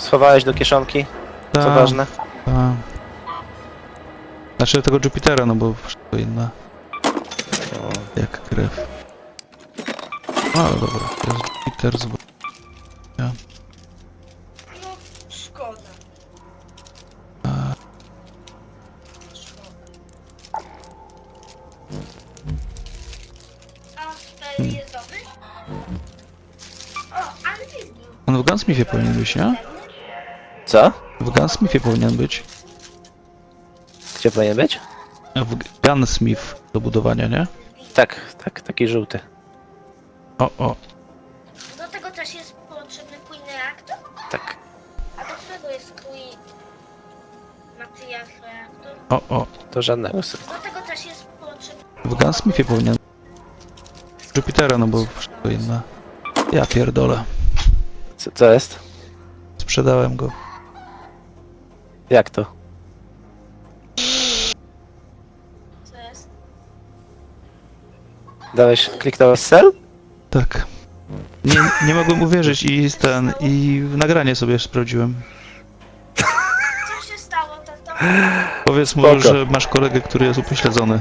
Schowałeś do kieszonki, co Ta, ważne. ta. Znaczy tego Jupitera, no bo wszystko inne. Jak krew. A, dobra, to jest Jupiter z... No, szkoda. A. Szkoda. A Spell jest dobry? O, ale jest był. On w Gunsmithie powinien być, nie? Co? W Gunsmithie powinien być. Gdzie powinien być? W Gunsmith do budowania, nie? Tak, tak, taki żółty. O, o. Do tego też jest potrzebny Queen Reactor? Tak. A do którego jest Queen Matyjas Reactor? O, o. To żadnego. Do tego też jest potrzebny... W Gunsmithie powinien. Jupitera, no bo wszystko inne. Ja pierdolę. Co, co jest? Sprzedałem go. Jak to? Co jest? Dałeś, kliknąłeś sell? Tak. Nie, nie mogłem uwierzyć i ten, i w nagranie sobie sprawdziłem. Co się stało, tato? Powiedz mu, Spoko. że masz kolegę, który jest upośledzony.